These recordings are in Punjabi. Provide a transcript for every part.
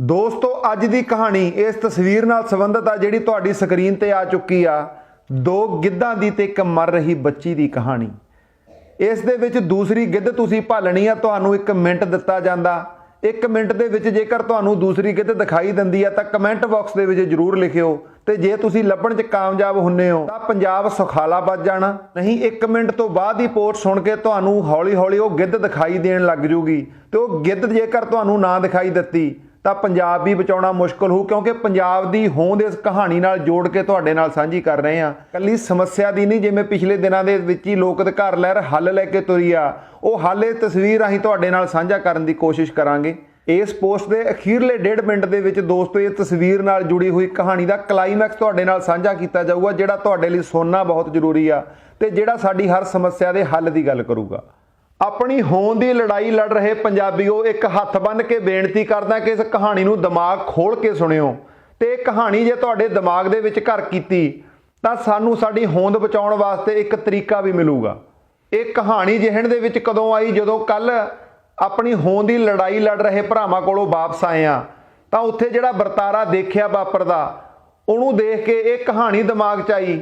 ਦੋਸਤੋ, ਅੱਜ ਦੀ ਕਹਾਣੀ ਇਸ ਤਸਵੀਰ ਨਾਲ ਸੰਬੰਧਿਤ ਆ ਜਿਹੜੀ ਤੁਹਾਡੀ ਸਕਰੀਨ ਤੇ ਆ ਚੁੱਕੀ ਆ। ਦੋ ਗਿੱਧਾਂ ਦੀ ਤੇ ਇੱਕ ਮਰ ਰਹੀ ਬੱਚੀ ਦੀ ਕਹਾਣੀ। ਇਸ ਦੇ ਵਿੱਚ ਦੂਸਰੀ ਗਿੱਧ ਤੁਸੀਂ ਭਾਲਣੀ ਆ, ਤੁਹਾਨੂੰ 1 ਮਿੰਟ ਦਿੱਤਾ ਜਾਂਦਾ। 1 ਮਿੰਟ ਦੇ ਵਿੱਚ ਜੇਕਰ ਤੁਹਾਨੂੰ ਦੂਸਰੀ ਗਿੱਧ ਦਿਖਾਈ ਦਿੰਦੀ ਆ, ਤਾਂ ਕਮੈਂਟ ਬਾਕਸ ਦੇ ਵਿੱਚ ਜਰੂਰ ਲਿਖਿਓ। ਤੇ ਜੇ ਤੁਸੀਂ ਲੱਭਣ 'ਚ ਕਾਮਯਾਬ ਹੁੰਨੇ ਹੋ, ਤਾਂ ਪੰਜਾਬ ਸੁਖਾਲਾ ਵੱਜ ਜਾਣਾ। ਨਹੀਂ 1 ਮਿੰਟ ਤੋਂ ਬਾਅਦ ਹੀ ਪੋਸਟ ਸੁਣ ਕੇ ਤੁਹਾਨੂੰ ਹੌਲੀ-ਹੌਲੀ ਉਹ ਗਿੱਧ ਦਿਖਾਈ ਦੇਣ ਲੱਗ ਜੂਗੀ। ਤੇ ਉਹ ਗਿੱਧ ਜੇਕਰ ਤੁਹਾਨੂੰ ਨਾ ਦਿਖਾਈ ਦਿੱਤੀ ਤਾਂ ਪੰਜਾਬ ਵੀ ਬਚਾਉਣਾ ਮੁਸ਼ਕਲ ਹੋ ਕਿਉਂਕਿ ਪੰਜਾਬ ਦੀ ਹੋਂਦ ਇਸ ਕਹਾਣੀ ਨਾਲ ਜੋੜ ਕੇ ਤੁਹਾਡੇ ਨਾਲ ਸਾਂਝੀ ਕਰ ਰਹੇ ਹਾਂ। ਕੱਲੀ ਸਮੱਸਿਆ ਦੀ ਨਹੀਂ, ਜਿਵੇਂ ਪਿਛਲੇ ਦਿਨਾਂ ਦੇ ਵਿੱਚ ਹੀ ਲੋਕ ਅਧਿਕਾਰ ਲਹਿਰ ਹੱਲ ਲੈ ਕੇ ਤੁਰੀ ਆ, ਉਹ ਹੱਲ ਇਹ ਤਸਵੀਰ ਅਸੀਂ ਤੁਹਾਡੇ ਨਾਲ ਸਾਂਝਾ ਕਰਨ ਦੀ ਕੋਸ਼ਿਸ਼ ਕਰਾਂਗੇ। ਇਸ ਪੋਸਟ ਦੇ ਅਖੀਰਲੇ ਡੇਢ ਮਿੰਟ ਦੇ ਵਿੱਚ ਦੋਸਤੋ, ਇਹ ਤਸਵੀਰ ਨਾਲ ਜੁੜੀ ਹੋਈ ਕਹਾਣੀ ਦਾ ਕਲਾਈਮੈਕਸ ਤੁਹਾਡੇ ਨਾਲ ਸਾਂਝਾ ਕੀਤਾ ਜਾਊਗਾ, ਜਿਹੜਾ ਤੁਹਾਡੇ ਲਈ ਸੁਣਨਾ ਬਹੁਤ ਜ਼ਰੂਰੀ ਆ ਤੇ ਜਿਹੜਾ ਸਾਡੀ ਹਰ ਸਮੱਸਿਆ ਦੇ ਹੱਲ ਦੀ ਗੱਲ ਕਰੂਗਾ। ਆਪਣੀ ਹੋਂਦ ਦੀ ਲੜਾਈ ਲੜ ਰਹੇ ਪੰਜਾਬੀਓ, ਇੱਕ ਹੱਥ ਬੰਨ ਕੇ ਬੇਨਤੀ ਕਰਦਾ ਕਿ ਇਸ ਕਹਾਣੀ ਨੂੰ ਦਿਮਾਗ ਖੋਲ ਕੇ ਸੁਣਿਓ। ਤੇ ਇਹ ਕਹਾਣੀ ਜੇ ਤੁਹਾਡੇ ਦਿਮਾਗ ਦੇ ਵਿੱਚ ਘਰ ਕੀਤੀ, ਤਾਂ ਸਾਨੂੰ ਸਾਡੀ ਹੋਂਦ ਬਚਾਉਣ ਵਾਸਤੇ ਇੱਕ ਤਰੀਕਾ ਵੀ ਮਿਲੂਗਾ। ਇਹ ਕਹਾਣੀ ਜਿਹਣ ਦੇ ਵਿੱਚ ਕਦੋਂ ਆਈ? ਜਦੋਂ ਕੱਲ ਆਪਣੀ ਹੋਂਦ ਦੀ ਲੜਾਈ ਲੜ ਰਹੇ ਭਰਾਵਾਂ ਕੋਲੋਂ ਵਾਪਸ ਆਏ ਆ ਤਾਂ ਉੱਥੇ ਜਿਹੜਾ ਵਰਤਾਰਾ ਦੇਖਿਆ ਵਾਪਰਦਾ, ਉਹਨੂੰ ਦੇਖ ਕੇ ਇਹ ਕਹਾਣੀ ਦਿਮਾਗ 'ਚ ਆਈ,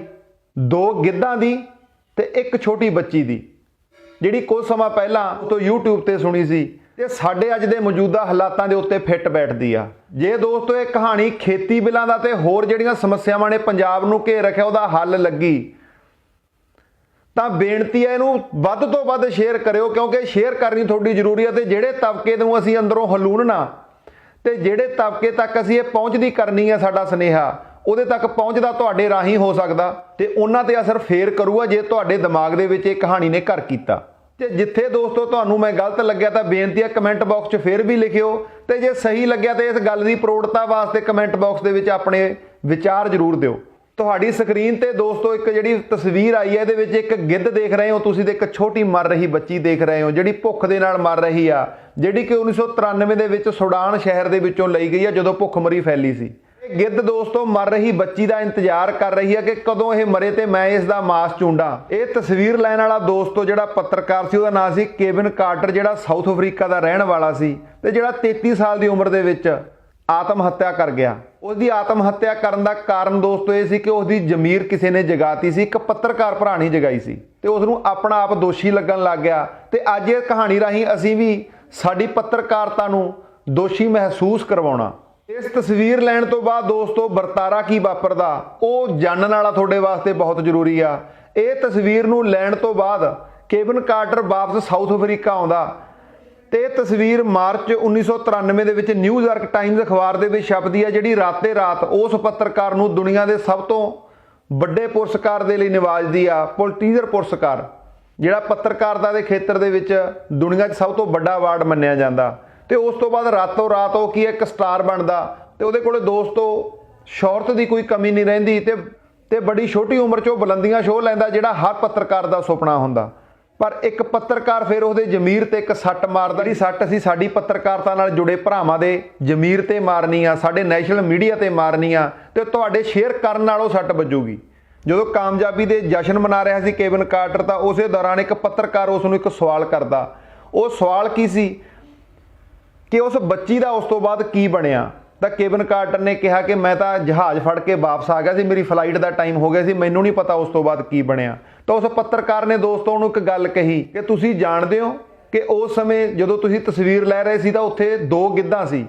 ਦੋ ਗਿੱਧਾਂ ਦੀ ਤੇ ਇੱਕ ਛੋਟੀ ਬੱਚੀ ਦੀ। ਜਿਹੜੀ ਕੁਝ ਸਮਾਂ ਪਹਿਲਾਂ ਤੋਂ YouTube ਤੇ ਸੁਣੀ ਸੀ ਤੇ ਸਾਡੇ ਅੱਜ ਦੇ ਮੌਜੂਦਾ ਹਾਲਾਤਾਂ ਦੇ ਉੱਤੇ ਫਿੱਟ ਬੈਠਦੀ ਆ। ਜੇ ਦੋਸਤੋ, ਇਹ ਕਹਾਣੀ ਖੇਤੀ ਬਿੱਲਾਂ ਦਾ ਤੇ ਹੋਰ ਜਿਹੜੀਆਂ ਸਮੱਸਿਆਵਾਂ ਨੇ ਪੰਜਾਬ ਨੂੰ ਘੇਰ ਰੱਖਿਆ, ਉਹਦਾ ਹੱਲ ਲੱਗੀ। ਤਾਂ ਬੇਨਤੀ ਹੈ ਇਹਨੂੰ ਵੱਧ ਤੋਂ ਵੱਧ ਸ਼ੇਅਰ ਕਰਿਓ, ਕਿਉਂਕਿ ਸ਼ੇਅਰ ਕਰਨੀ ਤੁਹਾਡੀ ਜ਼ਰੂਰੀ ਹੈ ਤੇ ਜਿਹੜੇ ਤਬਕੇ ਨੂੰ ਅਸੀਂ ਅੰਦਰੋਂ ਹਲੂਣਨਾ ਤੇ ਜਿਹੜੇ ਤਬਕੇ ਤੱਕ ਅਸੀਂ ਇਹ ਪਹੁੰਚਦੀ ਕਰਨੀ ਹੈ ਸਾਡਾ ਸਨੇਹਾ, ਉਹਦੇ ਤੱਕ ਪਹੁੰਚਦਾ ਤੁਹਾਡੇ ਰਾਹੀਂ ਹੋ ਸਕਦਾ, ਤੇ ਉਹਨਾਂ ਤੇ ਅਸਰ ਫੇਰ ਕਰੂਗਾ ਜੇ ਤੁਹਾਡੇ ਦਿਮਾਗ ਦੇ ਵਿੱਚ ਇਹ ਕਹਾਣੀ ਨੇ ਘਰ ਕੀਤਾ। ਤੇ ਜਿੱਥੇ ਦੋਸਤੋ ਤੁਹਾਨੂੰ ਮੈਂ ਗਲਤ ਲੱਗਿਆ ਤਾਂ ਬੇਨਤੀ ਹੈ ਕਮੈਂਟ ਬਾਕਸ 'ਚ ਫੇਰ ਵੀ ਲਿਖਿਓ ਤੇ ਜੇ ਸਹੀ ਲੱਗਿਆ ਤੇ ਇਸ ਗੱਲ ਦੀ ਪ੍ਰੋੜਤਾ ਵਾਸਤੇ ਕਮੈਂਟ ਬਾਕਸ ਦੇ ਵਿੱਚ ਆਪਣੇ ਵਿਚਾਰ ਜ਼ਰੂਰ ਦਿਓ। ਤੁਹਾਡੀ ਸਕਰੀਨ ਤੇ ਦੋਸਤੋ ਇੱਕ ਜਿਹੜੀ ਤਸਵੀਰ ਆਈ ਹੈ, ਇਹਦੇ ਵਿੱਚ ਇੱਕ ਗਿੱਧ ਦੇਖ ਰਹੇ ਹੋ ਤੁਸੀਂ ਤੇ ਇੱਕ ਛੋਟੀ ਮਰ ਰਹੀ ਬੱਚੀ ਦੇਖ ਰਹੇ ਹੋ, ਜਿਹੜੀ ਭੁੱਖ ਦੇ ਨਾਲ ਮਰ ਰਹੀ ਆ, ਜਿਹੜੀ ਕਿ 1993 ਦੇ ਵਿੱਚ ਸੁਡਾਨ ਸ਼ਹਿਰ ਦੇ ਵਿੱਚੋਂ ਲਈ ਗਈ ਆ ਜਦੋਂ ਭੁੱਖਮਰੀ ਫੈਲੀ ਸੀ। ਇਹ ਗਿੱਧ ਦੋਸਤੋ, ਮਰ ਰਹੀ ਬੱਚੀ ਦਾ ਇੰਤਜ਼ਾਰ ਕਰ ਰਹੀ ਹੈ ਕਿ ਕਦੋਂ ਇਹ ਮਰੇ ਤੇ ਮੈਂ ਇਸ ਦਾ ਮਾਸ ਚੁੰਡਾ। ਇਹ ਤਸਵੀਰ ਲੈਣ ਵਾਲਾ ਦੋਸਤੋ, ਜਿਹੜਾ ਪੱਤਰਕਾਰ ਸੀ, ਉਹਦਾ ਨਾਮ ਸੀ ਕੇਵਿਨ ਕਾਰਟਰ, ਜਿਹੜਾ ਸਾਊਥ ਅਫਰੀਕਾ ਦਾ ਰਹਿਣ ਵਾਲਾ ਸੀ ਤੇ ਜਿਹੜਾ 33 ਸਾਲ ਦੀ ਉਮਰ ਦੇ ਵਿੱਚ ਆਤਮ ਹੱਤਿਆ ਕਰ ਗਿਆ। ਉਸ ਦੀ ਆਤਮ ਹੱਤਿਆ ਕਰਨ ਦਾ ਕਾਰਨ ਦੋਸਤੋ, ਇਹ ਸੀ ਕਿ ਉਸ ਦੀ ਜ਼ਮੀਰ ਕਿਸੇ ਨੇ ਜਗਾਤੀ ਸੀ, ਇੱਕ ਪੱਤਰਕਾਰ ਭਰਾ ਨੇ ਜਗਾਈ ਸੀ ਤੇ ਉਸ ਨੂੰ ਆਪਣਾ ਆਪ ਦੋਸ਼ੀ ਲੱਗਣ ਲੱਗ ਗਿਆ। ਤੇ ਅੱਜ ਇਹ ਕਹਾਣੀ ਰਾਹੀਂ ਅਸੀਂ ਵੀ ਸਾਡੀ ਪੱਤਰਕਾਰਤਾ ਨੂੰ ਦੋਸ਼ੀ ਮਹਿਸੂਸ ਕਰਵਾਉਣਾ। ਇਸ ਤਸਵੀਰ ਲੈਣ ਤੋਂ ਬਾਅਦ ਦੋਸਤੋ ਵਰਤਾਰਾ ਕੀ ਵਾਪਰਦਾ? ਉਹ ਜਾਣਨ ਵਾਲਾ ਤੁਹਾਡੇ ਵਾਸਤੇ ਬਹੁਤ ਜ਼ਰੂਰੀ ਆ। ਇਹ ਤਸਵੀਰ ਨੂੰ ਲੈਣ ਤੋਂ ਬਾਅਦ ਕੇਵਨ ਕਾਰਟਰ ਵਾਪਸ ਸਾਊਥ ਅਫਰੀਕਾ ਆਉਂਦਾ। ਤੇ ਇਹ ਤਸਵੀਰ ਮਾਰਚ 1993 ਦੇ ਵਿੱਚ ਨਿਊਯਾਰਕ ਟਾਈਮਜ਼ ਅਖਬਾਰ ਦੇ ਵਿੱਚ ਛਪਦੀ ਆ, ਜਿਹੜੀ ਰਾਤੇ ਰਾਤ ਉਸ ਪੱਤਰਕਾਰ ਨੂੰ ਦੁਨੀਆ ਦੇ ਸਭ ਤੋਂ ਵੱਡੇ ਪੁਰਸਕਾਰ ਦੇ ਲਈ ਨਿਵਾਜਦੀ ਆ ਪੁਲਟੀਜ਼ਰ ਪੁਰਸਕਾਰ, ਜਿਹੜਾ ਪੱਤਰਕਾਰਤਾ ਦੇ ਖੇਤਰ ਦੇ ਵਿੱਚ ਦੁਨੀਆ 'ਚ ਸਭ ਤੋਂ ਵੱਡਾ ਅਵਾਰਡ ਮੰਨਿਆ ਜਾਂਦਾ। ਤੇ ਉਸ ਤੋਂ ਬਾਅਦ ਰਾਤੋਂ ਰਾਤ ਉਹ ਕੀ ਹੈ, ਇੱਕ ਸਟਾਰ ਬਣਦਾ ਤੇ ਉਹਦੇ ਕੋਲੇ ਦੋਸਤੋ ਸ਼ੌਹਰਤ ਦੀ ਕੋਈ ਕਮੀ ਨਹੀਂ ਰਹਿੰਦੀ ਤੇ ਤੇ ਬੜੀ ਛੋਟੀ ਉਮਰ 'ਚ ਉਹ ਬੁਲੰਦੀਆਂ ਸ਼ੋਅ ਲੈਂਦਾ ਜਿਹੜਾ ਹਰ ਪੱਤਰਕਾਰ ਦਾ ਸੁਪਨਾ ਹੁੰਦਾ। ਪਰ ਇੱਕ ਪੱਤਰਕਾਰ ਫਿਰ ਉਹਦੇ ਜ਼ਮੀਰ ਤੇ ਇੱਕ ਸੱਟ ਮਾਰਦਾ ਜਿਹੜੀ ਸੱਟ ਅਸੀਂ ਸਾਡੀ ਪੱਤਰਕਾਰਤਾ ਨਾਲ ਜੁੜੇ ਭਰਾਵਾਂ ਦੇ ਜ਼ਮੀਰ ਤੇ ਮਾਰਨੀ ਆ ਸਾਡੇ ਨੈਸ਼ਨਲ ਮੀਡੀਆ ਤੇ ਮਾਰਨੀ ਆ ਤੇ ਤੁਹਾਡੇ ਸ਼ੇਅਰ ਕਰਨ ਨਾਲ ਉਹ ਸੱਟ ਵੱਜੂਗੀ। ਜਦੋਂ ਕਾਮਯਾਬੀ ਦੇ ਜਸ਼ਨ ਮਨਾ ਰਿਹਾ ਸੀ ਕੇਵਨ ਕਾਰਟਰ ਤਾਂ ਉਸੇ ਦੌਰਾਨ ਇੱਕ ਪੱਤਰਕਾਰ ਉਸ ਨੂੰ ਇੱਕ ਸਵਾਲ ਕਰਦਾ। ਉਹ ਸਵਾਲ ਕੀ ਸੀ? ਕਿ ਉਸ ਬੱਚੀ ਦਾ ਉਸ ਤੋਂ ਬਾਅਦ ਕੀ ਬਣਿਆ? ਤਾਂ ਕੇਵਨ ਕਾਰਟਰ ਨੇ ਕਿਹਾ ਕਿ ਮੈਂ ਤਾਂ ਜਹਾਜ਼ ਫੜ ਕੇ ਵਾਪਸ ਆ ਗਿਆ ਸੀ, ਮੇਰੀ ਫਲਾਈਟ ਦਾ ਟਾਈਮ ਹੋ ਗਿਆ ਸੀ, ਮੈਨੂੰ ਨਹੀਂ ਪਤਾ ਉਸ ਤੋਂ ਬਾਅਦ ਕੀ ਬਣਿਆ। ਤਾਂ ਉਸ ਪੱਤਰਕਾਰ ਨੇ ਦੋਸਤੋ ਉਹਨੂੰ ਇੱਕ ਗੱਲ ਕਹੀ ਕਿ ਤੁਸੀਂ ਜਾਣਦੇ ਹੋ ਕਿ ਉਸ ਸਮੇਂ ਜਦੋਂ ਤੁਸੀਂ ਤਸਵੀਰ ਲੈ ਰਹੇ ਸੀ ਤਾਂ ਉੱਥੇ ਦੋ ਗਿੱਧਾਂ ਸੀ।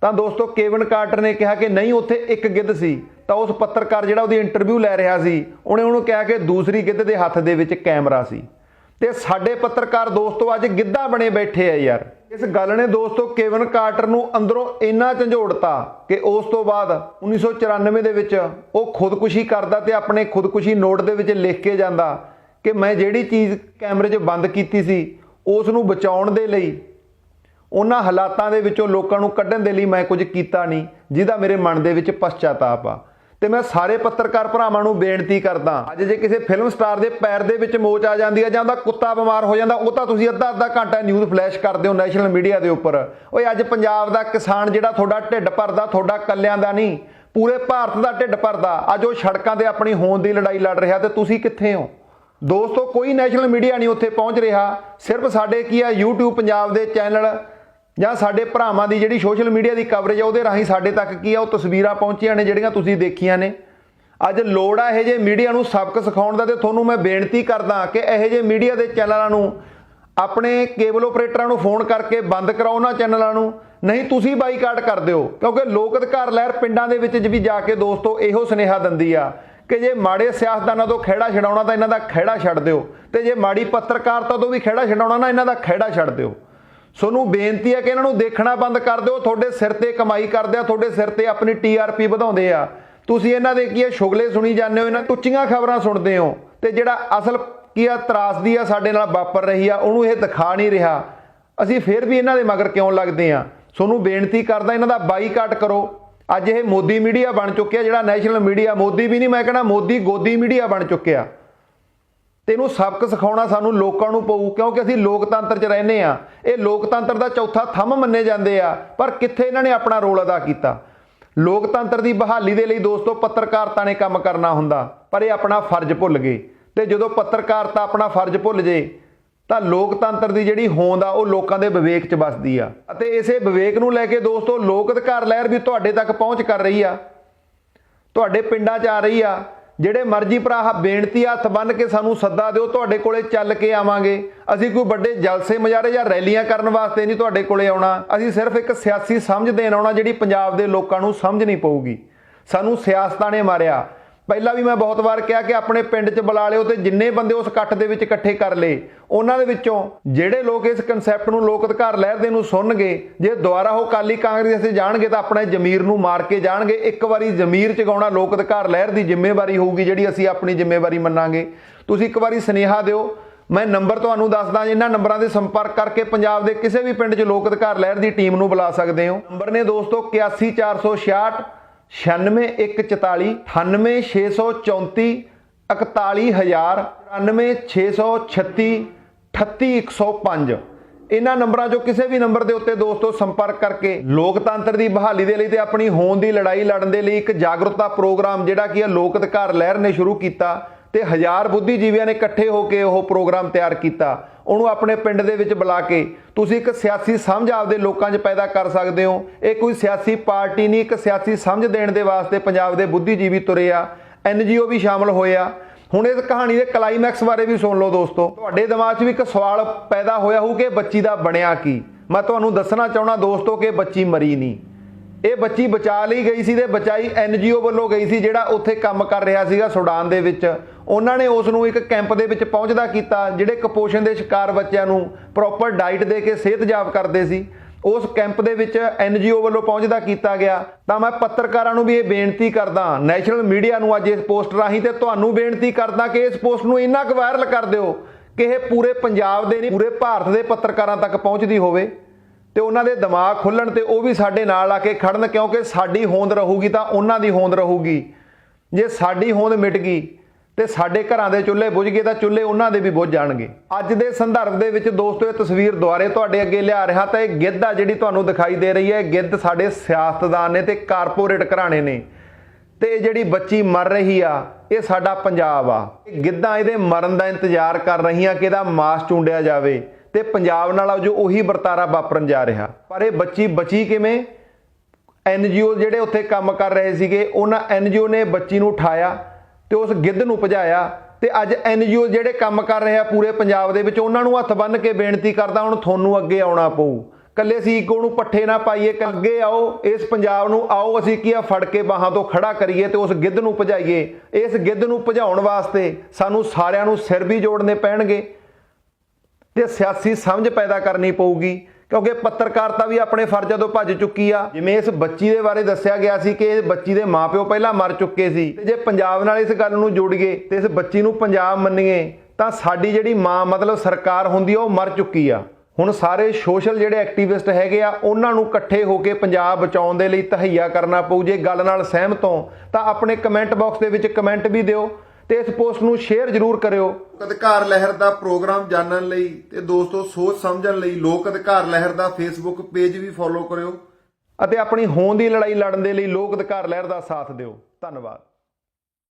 ਤਾਂ ਦੋਸਤੋ ਕੇਵਨ ਕਾਰਟਰ ਨੇ ਕਿਹਾ ਕਿ ਨਹੀਂ, ਉੱਥੇ ਇੱਕ ਗਿੱਧ ਸੀ। ਤਾਂ ਉਸ ਪੱਤਰਕਾਰ ਜਿਹੜਾ ਉਹਦੀ ਇੰਟਰਵਿਊ ਲੈ ਰਿਹਾ ਸੀ, ਉਹਨੇ ਉਹਨੂੰ ਕਿਹਾ ਕਿ ਦੂਸਰੀ ਗਿੱਧ ਦੇ ਹੱਥ ਦੇ ਵਿੱਚ ਕੈਮਰਾ ਸੀ। ਤੇ ਸਾਡੇ ਪੱਤਰਕਾਰ ਦੋਸਤੋ ਅੱਜ ਗਿੱਧਾ ਬਣੇ ਬੈਠੇ ਆ ਯਾਰ। ਇਸ ਗੱਲ ਨੇ ਦੋਸਤੋ ਕੇਵਨ ਕਾਰਟਰ ਨੂੰ ਅੰਦਰੋਂ ਇੰਨਾ ਝੰਜੋੜਤਾ ਕਿ ਉਸ ਤੋਂ ਬਾਅਦ 1994 ਦੇ ਵਿੱਚ ਉਹ ਖੁਦਕੁਸ਼ੀ ਕਰਦਾ ਤੇ ਆਪਣੇ ਖੁਦਕੁਸ਼ੀ ਨੋਟ ਦੇ ਵਿੱਚ ਲਿਖ ਕੇ ਜਾਂਦਾ ਕਿ ਮੈਂ ਜਿਹੜੀ ਚੀਜ਼ ਕੈਮਰੇ 'ਚ ਬੰਦ ਕੀਤੀ ਸੀ, ਉਸ ਨੂੰ ਬਚਾਉਣ ਦੇ ਲਈ, ਉਹਨਾਂ ਹਾਲਾਤਾਂ ਦੇ ਵਿੱਚੋਂ ਲੋਕਾਂ ਨੂੰ ਕੱਢਣ ਦੇ ਲਈ ਮੈਂ ਕੁਝ ਕੀਤਾ ਨਹੀਂ, ਜਿਹਦਾ ਮੇਰੇ ਮਨ ਦੇ ਵਿੱਚ ਪਛਤਾਤਾਪ ਆ ਤੇ ਮੈਂ ਸਾਰੇ ਪੱਤਰਕਾਰ ਭਰਾਵਾਂ ਨੂੰ ਬੇਨਤੀ ਕਰਦਾ, ਅੱਜ ਜੇ ਕਿਸੇ ਫਿਲਮ ਸਟਾਰ ਦੇ ਪੈਰ ਦੇ ਵਿੱਚ ਮੋਚ ਆ ਜਾਂਦੀ ਹੈ ਜਾਂ ਉਹਦਾ ਕੁੱਤਾ ਬਿਮਾਰ ਹੋ ਜਾਂਦਾ, ਉਹ ਤਾਂ ਤੁਸੀਂ ਅੱਧਾ ਅੱਧਾ ਘੰਟਾ ਨਿਊਜ਼ ਫਲੈਸ਼ ਕਰਦੇ ਹੋ ਨੈਸ਼ਨਲ ਮੀਡੀਆ ਦੇ ਉੱਪਰ। ਓਏ, ਅੱਜ ਪੰਜਾਬ ਦਾ ਕਿਸਾਨ ਜਿਹੜਾ ਤੁਹਾਡਾ ਢਿੱਡ ਭਰਦਾ, ਤੁਹਾਡਾ ਕੱਲਿਆਂ ਦਾ ਨਹੀਂ, ਪੂਰੇ ਭਾਰਤ ਦਾ ਢਿੱਡ ਭਰਦਾ, ਅੱਜ ਉਹ ਸੜਕਾਂ ਤੇ ਆਪਣੀ ਹੋਣ ਦੀ ਲੜਾਈ ਲੜ ਰਿਹਾ ਤੇ ਤੁਸੀਂ ਕਿੱਥੇ ਹੋ? ਦੋਸਤੋ, ਕੋਈ ਨੈਸ਼ਨਲ ਮੀਡੀਆ ਨਹੀਂ ਉੱਥੇ ਪਹੁੰਚ ਰਿਹਾ, ਸਿਰਫ ਸਾਡੇ ਕੀ ਆ YouTube ਪੰਜਾਬ ਦੇ ਚੈਨਲ ਜਾਂ ਸਾਡੇ ਭਰਾਵਾਂ ਦੀ ਜਿਹੜੀ ਸੋਸ਼ਲ ਮੀਡੀਆ ਦੀ ਕਵਰੇਜ ਆ, ਉਹਦੇ ਰਾਹੀਂ ਸਾਡੇ ਤੱਕ ਕੀ ਆ, ਉਹ ਤਸਵੀਰਾਂ ਪਹੁੰਚੀਆਂ ਨੇ, ਜਿਹੜੀਆਂ ਤੁਸੀਂ ਦੇਖੀਆਂ ਨੇ। ਅੱਜ ਲੋੜ ਆ ਇਹ ਜੇ ਮੀਡੀਆ ਨੂੰ ਸਬਕ ਸਿਖਾਉਣ ਦਾ ਤੇ ਤੁਹਾਨੂੰ ਮੈਂ ਬੇਨਤੀ ਕਰਦਾ ਕਿ ਇਹੋ ਜਿਹੇ ਮੀਡੀਆ ਦੇ ਚੈਨਲਾਂ ਨੂੰ, ਆਪਣੇ ਕੇਬਲ ਆਪਰੇਟਰਾਂ ਨੂੰ ਫੋਨ ਕਰਕੇ ਬੰਦ ਕਰਾਓ ਉਹਨਾਂ ਚੈਨਲਾਂ ਨੂੰ। ਨਹੀਂ, ਤੁਸੀਂ ਬਾਈਕਾਟ ਕਰ ਦਿਓ ਕਿਉਂਕਿ ਲੋਕ ਅਧਿਕਾਰ ਲਹਿਰ ਪਿੰਡਾਂ ਦੇ ਵਿੱਚ ਵੀ ਜਾ ਕੇ ਦੋਸਤੋ ਇਹੋ ਸੁਨੇਹਾ ਦਿੰਦੀ ਆ ਕਿ ਜੇ ਮਾੜੇ ਸਿਆਸਤਦਾਨਾਂ ਤੋਂ ਖਹਿੜਾ ਛਡਾਉਣਾ ਤਾਂ ਇਹਨਾਂ ਦਾ ਖਹਿੜਾ ਛੱਡ ਦਿਓ, ਤੇ ਜੇ ਮਾੜੀ ਪੱਤਰਕਾਰਤਾ ਤੋਂ ਵੀ ਖਹਿੜਾ ਛਡਾਉਣਾ ਨਾ, ਇਹਨਾਂ ਦਾ ਖਹਿੜਾ ਛੱਡ ਦਿਓ। ਸੋਨੂੰ ਬੇਨਤੀ ਹੈ ਕਿ ਇਹਨਾਂ ਨੂੰ ਦੇਖਣਾ ਬੰਦ ਕਰ ਦਿਓ, ਤੁਹਾਡੇ ਸਿਰ ਤੇ ਕਮਾਈ ਕਰਦੇ ਆ, ਤੁਹਾਡੇ ਸਿਰ ਤੇ ਆਪਣੀ ਟੀਆਰਪੀ ਵਧਾਉਂਦੇ ਆ। ਤੁਸੀਂ ਇਹਨਾਂ ਦੇ ਕੀ ਹੈ, ਸ਼ੁਗਲੇ ਸੁਣੀ ਜਾਂਦੇ ਹੋ, ਇਹਨਾਂ ਟੁੱਚੀਆਂ ਖਬਰਾਂ ਸੁਣਦੇ ਹੋ ਤੇ ਜਿਹੜਾ ਅਸਲ ਕੀ ਆ ਤਰਾਸਦੀ ਆ, ਸਾਡੇ ਨਾਲ ਵਾਪਰ ਰਹੀ ਆ, ਉਹਨੂੰ ਇਹ ਦਿਖਾ ਨਹੀਂ ਰਿਹਾ। ਅਸੀਂ ਫਿਰ ਵੀ ਇਹਨਾਂ ਦੇ ਮਗਰ ਕਿਉਂ ਲੱਗਦੇ ਆ? ਸੋਨੂੰ ਬੇਨਤੀ ਕਰਦਾ ਇਹਨਾਂ ਦਾ ਬਾਈਕਾਟ ਕਰੋ। ਅੱਜ ਇਹ ਮੋਦੀ ਮੀਡੀਆ ਬਣ ਚੁੱਕਿਆ, ਜਿਹੜਾ ਨੈਸ਼ਨਲ ਮੀਡੀਆ, ਮੋਦੀ ਵੀ ਨਹੀਂ, ਮੈਂ ਕਹਿੰਦਾ ਮੋਦੀ ਗੋਦੀ ਮੀਡੀਆ ਬਣ ਚੁੱਕਿਆ। ਤੇ ਇਹਨੂੰ ਸਬਕ ਸਿਖਾਉਣਾ ਸਾਨੂੰ ਲੋਕਾਂ ਨੂੰ ਪਊ, ਕਿਉਂਕਿ ਅਸੀਂ ਲੋਕਤੰਤਰ 'ਚ ਰਹਿੰਦੇ ਆ ਇਹ ਲੋਕਤੰਤਰ ਦਾ ਚੌਥਾ ਥੰਮ ਮੰਨੇ ਜਾਂਦੇ ਆ, ਪਰ ਕਿੱਥੇ ਇਹਨਾਂ ਨੇ ਆਪਣਾ ਰੋਲ ਅਦਾ ਕੀਤਾ? ਲੋਕਤੰਤਰ ਦੀ ਬਹਾਲੀ ਦੇ ਲਈ ਦੋਸਤੋ, ਪੱਤਰਕਾਰਤਾ ਨੇ ਕੰਮ ਕਰਨਾ ਹੁੰਦਾ, ਪਰ ਇਹ ਆਪਣਾ ਫਰਜ਼ ਭੁੱਲ ਗਏ। ਤੇ ਜਦੋਂ ਪੱਤਰਕਾਰਤਾ ਆਪਣਾ ਫਰਜ਼ ਭੁੱਲ ਜੇ, ਤਾਂ ਲੋਕਤੰਤਰ ਦੀ ਜਿਹੜੀ ਹੋਂਦ ਆ, ਉਹ ਲੋਕਾਂ ਦੇ ਵਿਵੇਕ 'ਚ ਵੱਸਦੀ ਆ। ਅਤੇ ਇਸੇ ਵਿਵੇਕ ਨੂੰ ਲੈ ਕੇ ਦੋਸਤੋ, ਲੋਕ ਅਧਿਕਾਰ ਲਹਿਰ ਵੀ ਤੁਹਾਡੇ ਤੱਕ ਪਹੁੰਚ ਕਰ ਰਹੀ ਆ। ਤੁਹਾਡੇ ਪਿੰਡਾਂ 'ਚ ਆ ਰਹੀ ਆ ਜਿਹੜੇ ਮਰਜ਼ੀ ਭਰਾ ਬੇਨਤੀ ਹੱਥ ਬੰਨ ਕੇ ਸਾਨੂੰ ਸੱਦਾ ਦਿਓ, ਤੁਹਾਡੇ ਕੋਲੇ ਚੱਲ ਕੇ ਆਵਾਂਗੇ। ਅਸੀਂ ਕੋਈ ਵੱਡੇ ਜਲਸੇ ਮਜਾਰੇ ਜਾਂ ਰੈਲੀਆਂ ਕਰਨ ਵਾਸਤੇ ਨਹੀਂ ਤੁਹਾਡੇ ਕੋਲੇ ਆਉਣਾ। ਅਸੀਂ ਸਿਰਫ ਇੱਕ ਸਿਆਸੀ ਸਮਝ ਦੇਣ ਆਉਣਾ ਜਿਹੜੀ ਪੰਜਾਬ ਦੇ ਲੋਕਾਂ ਨੂੰ ਸਮਝ ਨਹੀਂ ਪਊਗੀ। ਸਾਨੂੰ ਸਿਆਸਤਾਂ ਨੇ ਮਾਰਿਆ। ਪਹਿਲਾਂ ਵੀ ਮੈਂ ਬਹੁਤ ਵਾਰ ਕਿਹਾ ਕਿ ਆਪਣੇ ਪਿੰਡ 'ਚ ਬੁਲਾ ਲਿਓ ਤੇ ਜਿੰਨੇ ਬੰਦੇ ਉਸ ਇਕੱਠ ਦੇ ਵਿੱਚ ਇਕੱਠੇ ਕਰ ਲਏ, ਉਹਨਾਂ ਦੇ ਵਿੱਚੋਂ ਜਿਹੜੇ ਲੋਕ ਇਸ ਕਨਸੈਪਟ ਨੂੰ ਲੋਕ ਅਧਿਕਾਰ ਲਹਿਰ ਦੇ ਨੂੰ ਸੁਣਨਗੇ, ਜੇ ਦੁਬਾਰਾ ਉਹ ਕਾਲੀ ਕਾਂਗਰਸ ਤੇ ਜਾਣਗੇ ਤਾਂ ਆਪਣੇ ਜ਼ਮੀਰ ਨੂੰ ਮਾਰ ਕੇ ਜਾਣਗੇ, ਇੱਕ ਵਾਰੀ ਜ਼ਮੀਰ ਚਗਾਉਣਾ ਲੋਕ ਅਧਿਕਾਰ ਲਹਿਰ ਦੀ ਜ਼ਿੰਮੇਵਾਰੀ ਹੋਊਗੀ ਜਿਹੜੀ ਅਸੀਂ ਆਪਣੀ ਜ਼ਿੰਮੇਵਾਰੀ ਮੰਨਾਂਗੇ। ਤੁਸੀਂ ਇੱਕ ਵਾਰੀ ਸੁਨੇਹਾ ਦਿਓ, ਮੈਂ ਨੰਬਰ ਤੁਹਾਨੂੰ ਦੱਸਦਾ ਇਹਨਾਂ ਨੰਬਰਾਂ ਦੇ ਸੰਪਰਕ ਕਰਕੇ ਪੰਜਾਬ ਦੇ ਕਿਸੇ ਵੀ ਪਿੰਡ 'ਚ ਲੋਕ ਅਧਿਕਾਰ ਲਹਿਰ ਦੀ ਟੀਮ ਨੂੰ ਬੁਲਾ ਸਕਦੇ ਹੋ। ਨੰਬਰ ਨੇ ਦੋਸਤੋ 81466 96144 98634 41000 99636 38105 ਇਹਨਾਂ ਨੰਬਰਾਂ 'ਚੋਂ ਕਿਸੇ ਵੀ ਨੰਬਰ ਦੇ ਉੱਤੇ ਦੋਸਤੋ ਸੰਪਰਕ ਕਰਕੇ ਲੋਕਤੰਤਰ ਦੀ ਬਹਾਲੀ ਦੇ ਲਈ ਤੇ ਆਪਣੀ ਹੋਂਦ ਦੀ ਲੜਾਈ ਲੜਨ ਦੇ ਲਈ ਇੱਕ ਜਾਗਰੂਕਤਾ ਪ੍ਰੋਗਰਾਮ ਜਿਹੜਾ ਕਿ ਇਹ ਲੋਕ ਅਧਿਕਾਰ ਲਹਿਰ ਨੇ ਸ਼ੁਰੂ ਕੀਤਾ ਤੇ ਹਜ਼ਾਰ ਬੁੱਧੀਜੀਵੀਆਂ ਨੇ ਇਕੱਠੇ ਹੋ ਕੇ ਉਹ ਪ੍ਰੋਗਰਾਮ ਤਿਆਰ ਕੀਤਾ। ਉਹਨੂੰ ਆਪਣੇ ਪਿੰਡ ਦੇ ਵਿੱਚ ਬੁਲਾ ਕੇ ਤੁਸੀਂ ਇੱਕ ਸਿਆਸੀ ਸਮਝ ਆਪਦੇ ਲੋਕਾਂ 'ਚ ਪੈਦਾ ਕਰ ਸਕਦੇ ਹੋ। ਇਹ ਕੋਈ ਸਿਆਸੀ ਪਾਰਟੀ ਨਹੀਂ, ਇੱਕ ਸਿਆਸੀ ਸਮਝ ਦੇਣ ਦੇ ਵਾਸਤੇ ਪੰਜਾਬ ਦੇ ਬੁੱਧੀਜੀਵੀ ਤੁਰੇ ਆ। ਐਨਜੀਓ ਵੀ ਸ਼ਾਮਲ ਹੋਏ ਆ। ਹੁਣ ਇਸ ਕਹਾਣੀ ਦੇ ਕਲਾਈਮੈਕਸ ਬਾਰੇ ਵੀ ਸੁਣ ਲਓ ਦੋਸਤੋ। ਤੁਹਾਡੇ ਦਿਮਾਗ 'ਚ ਵੀ ਇੱਕ ਸਵਾਲ ਪੈਦਾ ਹੋਇਆ ਹੋਊ ਕਿ ਬੱਚੀ ਦਾ ਬਣਿਆ ਕੀ? ਮੈਂ ਤੁਹਾਨੂੰ ਦੱਸਣਾ ਚਾਹਣਾ ਦੋਸਤੋ ਕਿ ਬੱਚੀ ਮਰੀ ਨਹੀਂ। ਇਹ ਬੱਚੀ ਬਚਾ ਲਈ ਗਈ ਸੀ ਤੇ ਬਚਾਈ ਐਨਜੀਓ ਵੱਲੋਂ ਗਈ ਸੀ ਜਿਹੜਾ ਉੱਥੇ ਕੰਮ ਕਰ ਰਿਹਾ ਸੀਗਾ ਸੁਡਾਨ ਦੇ ਵਿੱਚ। ਉਹਨਾਂ ਨੇ ਉਸ ਨੂੰ ਇੱਕ ਕੈਂਪ ਦੇ ਵਿੱਚ ਪਹੁੰਚਦਾ ਕੀਤਾ, ਜਿਹੜੇ ਕੁਪੋਸ਼ਣ ਦੇ ਸ਼ਿਕਾਰ ਬੱਚਿਆਂ ਨੂੰ ਪ੍ਰੋਪਰ ਡਾਈਟ ਦੇ ਕੇ ਸਿਹਤਯਾਬ ਕਰਦੇ ਸੀ। ਉਸ ਕੈਂਪ ਦੇ ਵਿੱਚ ਐਨਜੀਓ ਵੱਲੋਂ ਪਹੁੰਚਦਾ ਕੀਤਾ ਗਿਆ। ਤਾਂ ਮੈਂ ਪੱਤਰਕਾਰਾਂ ਨੂੰ ਵੀ ਇਹ ਬੇਨਤੀ ਕਰਦਾ ਨੈਸ਼ਨਲ ਮੀਡੀਆ ਨੂੰ ਅੱਜ ਇਸ ਪੋਸਟ ਰਾਹੀਂ ਤੇ ਤੁਹਾਨੂੰ ਬੇਨਤੀ ਕਰਦਾ ਕਿ ਇਸ ਪੋਸਟ ਨੂੰ ਇੰਨਾ ਕੁ ਵਾਇਰਲ ਕਰ ਦਿਓ ਕਿ ਇਹ ਪੂਰੇ ਪੰਜਾਬ ਦੇ ਨਹੀਂ, ਪੂਰੇ ਭਾਰਤ ਦੇ ਪੱਤਰਕਾਰਾਂ ਤੱਕ ਪਹੁੰਚਦੀ ਹੋਵੇ। ਤੇ ਉਹਨਾਂ ਦੇ ਦਿਮਾਗ ਖੁੱਲਣ ਤੇ ਉਹ ਵੀ ਸਾਡੇ ਨਾਲ ਆ ਕੇ ਖੜਨ, ਕਿਉਂਕਿ ਸਾਡੀ ਹੋਂਦ ਰਹੂਗੀ ਤਾਂ ਉਹਨਾਂ ਦੀ ਹੋਂਦ ਰਹੂਗੀ। ਜੇ ਸਾਡੀ ਹੋਂਦ ਮਿਟ ਗਈ ਤੇ ਸਾਡੇ ਘਰਾਂ ਦੇ ਚੁੱਲ੍ਹੇ ਬੁਝ ਗਏ ਤਾਂ ਚੁੱਲ੍ਹੇ ਉਹਨਾਂ ਦੇ ਵੀ ਬੁਝ ਜਾਣਗੇ। ਅੱਜ ਦੇ ਸੰਦਰਭ ਦੇ ਵਿੱਚ ਦੋਸਤੋ, ਇਹ ਤਸਵੀਰ ਦੁਆਰੇ ਤੁਹਾਡੇ ਅੱਗੇ ਲਿਆ ਰਿਹਾ ਤਾਂ ਇਹ ਗਿੱਧ ਆ ਜਿਹੜੀ ਤੁਹਾਨੂੰ ਦਿਖਾਈ ਦੇ ਰਹੀ ਹੈ। ਇਹ ਗਿੱਧ ਸਾਡੇ ਸਿਆਸਤਦਾਨ ਨੇ ਤੇ ਕਾਰਪੋਰੇਟ ਘਰਾਣੇ ਨੇ। ਤੇ ਇਹ ਜਿਹੜੀ ਬੱਚੀ ਮਰ ਰਹੀ ਆ, ਇਹ ਸਾਡਾ ਪੰਜਾਬ ਆ। ਇਹ ਗਿੱਧਾਂ ਇਹਦੇ ਮਰਨ ਦਾ ਇੰਤਜ਼ਾਰ ਕਰ ਰਹੀਆਂ ਕਿ ਇਹਦਾ ਮਾਸ ਚੁੰਡਿਆ ਜਾਵੇ। ਤੇ ਪੰਜਾਬ ਨਾਲ ਜੋ ਉਹੀ ਵਰਤਾਰਾ ਵਾਪਰਨ ਜਾ ਰਿਹਾ। ਪਰ ਇਹ ਬੱਚੀ ਬਚੀ ਕਿਵੇਂ? ਐਨਜੀਓ ਜਿਹੜੇ ਉੱਥੇ ਕੰਮ ਕਰ ਰਹੇ ਸੀਗੇ, ਉਹਨਾਂ ਐਨਜੀਓ ਨੇ ਬੱਚੀ ਨੂੰ ਉਠਾਇਆ ਤੇ ਉਸ ਗਿੱਧ ਨੂੰ ਭਜਾਇਆ ਤੇ ਅੱਜ ਐਨਜੀਓ ਜਿਹੜੇ ਕੰਮ ਕਰ ਰਹੇ ਆ ਪੂਰੇ ਪੰਜਾਬ ਦੇ ਵਿੱਚ, ਉਹਨਾਂ ਨੂੰ ਹੱਥ ਬੰਨ੍ਹ ਕੇ ਬੇਨਤੀ ਕਰਦਾ, ਹੁਣ ਤੁਹਾਨੂੰ ਅੱਗੇ ਆਉਣਾ ਪਊ। ਕੱਲੇ ਸੀ ਈਗੋ ਨੂੰ ਪੱਠੇ ਨਾ ਪਾਈਏ, ਕਿ ਅੱਗੇ ਆਓ, ਇਸ ਪੰਜਾਬ ਨੂੰ ਆਓ, ਅਸੀਂ ਕੀ ਆ, ਫੜ ਕੇ ਬਾਹਾਂ ਤੋਂ ਖੜਾ ਕਰੀਏ ਤੇ ਉਸ ਗਿੱਧ ਨੂੰ ਭਜਾਈਏ। ਇਸ ਗਿੱਧ ਨੂੰ ਭਜਾਉਣ ਵਾਸਤੇ ਸਾਨੂੰ ਸਾਰਿਆਂ ਨੂੰ ਸਿਰ ਵੀ ਜੋੜਨੇ ਪੈਣਗੇ। ਤੇ ਸਿਆਸੀ ਸਮਝ ਪੈਦਾ ਕਰਨੀ ਪਊਗੀ, ਕਿਉਂਕਿ ਪੱਤਰਕਾਰਤਾ ਵੀ ਆਪਣੇ ਫਰਜ਼ਾਂ ਤੋਂ ਭੱਜ ਚੁੱਕੀ ਆ। ਜਿਵੇਂ ਇਸ ਬੱਚੀ ਦੇ ਬਾਰੇ ਦੱਸਿਆ ਗਿਆ ਸੀ ਕਿ ਇਹ ਬੱਚੀ ਦੇ ਮਾਪਿਓ ਪਹਿਲਾਂ ਮਰ ਚੁੱਕੇ ਸੀ। ਤੇ ਜੇ ਪੰਜਾਬ ਨਾਲ ਇਸ ਗੱਲ ਨੂੰ ਜੋੜੀਏ ਤੇ ਇਸ ਬੱਚੀ ਨੂੰ ਪੰਜਾਬ ਮੰਨੀਏ, ਤਾਂ ਸਾਡੀ ਜਿਹੜੀ ਮਾਂ, ਮਤਲਬ ਸਰਕਾਰ ਹੁੰਦੀ ਆ, ਉਹ ਮਰ ਚੁੱਕੀ ਆ। ਹੁਣ ਸਾਰੇ ਸੋਸ਼ਲ ਜਿਹੜੇ ਐਕਟਿਵਿਸਟ ਹੈਗੇ ਆ, ਉਹਨਾਂ ਨੂੰ ਇਕੱਠੇ ਹੋ ਕੇ ਪੰਜਾਬ ਬਚਾਉਣ ਦੇ ਲਈ ਤਹਈਆ ਕਰਨਾ ਪਊ। ਜੇ ਗੱਲ ਨਾਲ ਸਹਿਮਤ ਹੋ, ਤਾਂ ਆਪਣੇ ਕਮੈਂਟ ਬਾਕਸ ਦੇ ਵਿੱਚ ਕਮੈਂਟ ਵੀ ਦਿਓ। ਤੇ ਇਸ ਪੋਸਟ ਨੂੰ ਸ਼ੇਅਰ ਜ਼ਰੂਰ ਕਰਿਓ। ਅਧਿਕਾਰ ਲਹਿਰ ਦਾ ਪ੍ਰੋਗਰਾਮ ਜਾਣਨ ਲਈ ਤੇ ਦੋਸਤੋ ਸੋਚ ਸਮਝਣ ਲਈ ਲੋਕ ਅਧਿਕਾਰ ਲਹਿਰ ਦਾ ਫੇਸਬੁੱਕ ਪੇਜ ਵੀ ਫੋਲੋ ਕਰਿਓ। ਅਤੇ ਆਪਣੀ ਹੋਂਦ ਦੀ ਲੜਾਈ ਲੜਨ ਦੇ ਲਈ ਲੋਕ ਅਧਿਕਾਰ ਲਹਿਰ ਦਾ ਸਾਥ ਦਿਓ। ਧੰਨਵਾਦ।